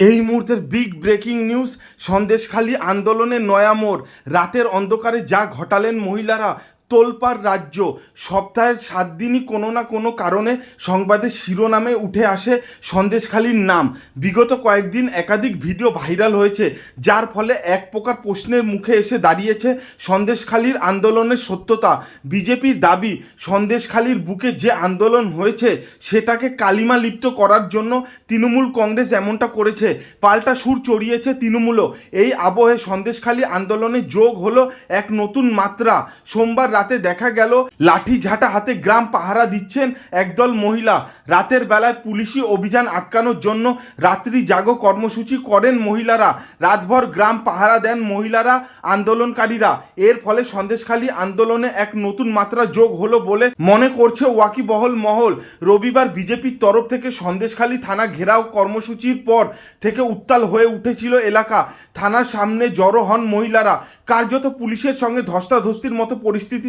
এই মুহূর্তের big breaking news Sandeshkhali আন্দোলনের নয়া মোড় রাতের অন্ধকারে যা ঘটালেন মহিলারা তোলপাড় রাজ্য। সপ্তাহের সাত দিনই কোনো না কোনো কারণে সংবাদের শিরোনামে উঠে আসে সন্দেশখালীর নাম। বিগত কয়েকদিন একাধিক ভিডিও ভাইরাল হয়েছে, যার ফলে এক প্রকার প্রশ্নের মুখে এসে দাঁড়িয়েছে সন্দেশখালীর আন্দোলনের সত্যতা। বিজেপির দাবি, সন্দেশখালীর বুকে যে আন্দোলন হয়েছে, সেটাকে কালিমা লিপ্ত করার জন্য তৃণমূল কংগ্রেস এমনটা করেছে। পাল্টা সুর চড়িয়েছে তৃণমূলও। এই আবহে সন্দেশখালী আন্দোলনে যোগ হলো এক নতুন মাত্রা। সোমবার রাতে দেখা গেল লাঠি ঝাঁটা হাতে গ্রাম পাহারা দিচ্ছেন একদল মহিলা। রাতের বেলায় পুলিশি অভিযান আটকানোর জন্য রাত্রি জাগো কর্মসূচি করেন মহিলারা। রাতভর গ্রাম পাহারা দেন মহিলারা, আন্দোলনকারীরা। এর ফলে সন্দেশখালী আন্দোলনে এক নতুন মাত্রা যোগ হলো বলে মনে করছে ওয়াকিবহল মহল। রবিবার বিজেপির তরফ থেকে সন্দেশখালী থানা ঘেরাও কর্মসূচির পর থেকে উত্তাল হয়ে উঠেছিল এলাকা। থানার সামনে জড়ো হন মহিলারা। কার্যত পুলিশের সঙ্গে ধস্তাধস্তির মতো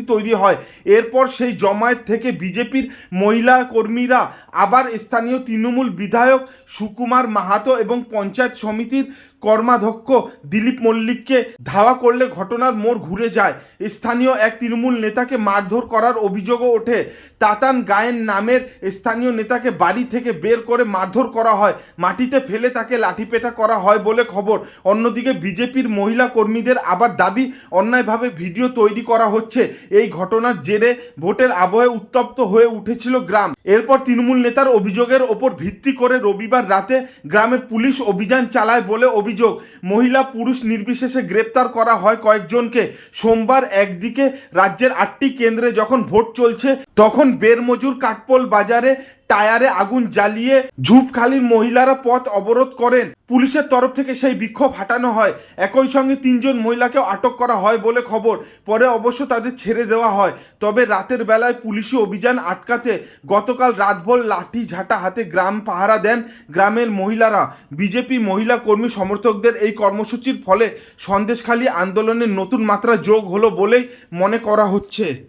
পরিস্থিতি তৈরি হয়। এরপর সেই জমায়েত থেকে বিজেপির মহিলা কর্মীরা, আবার স্থানীয় তৃণমূল বিধায়ক সুকুমার মাহাতো এবং পঞ্চায়েত সমিতির কর্মাধ্যক্ষ দিলীপ মল্লিককে ধাওয়া করলে ঘটনার মোড় ঘুরে যায়। স্থানীয় এক তৃণমূল নেতাকে মারধর করার অভিযোগও ওঠে। তাতান গায়েন নামের স্থানীয় নেতাকে বাড়ি থেকে বের করে মারধর করা হয়। মাটিতে ফেলে তাকে লাঠিপেটা করা হয় বলে খবর। অন্যদিকে বিজেপির মহিলা কর্মীদের আবার দাবি, অন্যায়ভাবে ভিডিও তৈরি করা হচ্ছে। এই ঘটনার জেরে ভোটের আবহে উত্তপ্ত হয়ে উঠেছিল গ্রাম। এরপর তৃণমূল নেতার অভিযোগের ওপর ভিত্তি করে রবিবার রাতে গ্রামে পুলিশ অভিযান চালায় বলে অভিযোগ। মহিলা পুরুষ নির্বিশেষে গ্রেপ্তার করা হয় কয়েকজনকে। সোমবার একদিকে রাজ্যের আটটি কেন্দ্রে যখন ভোট চলছে, তখন বেরমজুর কাঠপোল বাজারে টায়ারে আগুন জ্বালিয়ে ঝুপখালির মহিলারা পথ অবরোধ করেন। পুলিশের তরফ থেকে সেই বিক্ষোভ হাঁটানো হয়। একই সঙ্গে তিনজন মহিলাকেও আটক করা হয় বলে খবর। পরে অবশ্য তাদের ছেড়ে দেওয়া হয়। তবে রাতের বেলায় পুলিশি অভিযান আটকাতে গতকাল রাতভর লাঠি ঝাঁটা হাতে গ্রাম পাহারা দেন গ্রামের মহিলারা। বিজেপি মহিলা কর্মী সমর্থকদের এই কর্মসূচির ফলে সন্দেশখালী আন্দোলনের নতুন মাত্রা যোগ হলো বলেই মনে করা হচ্ছে।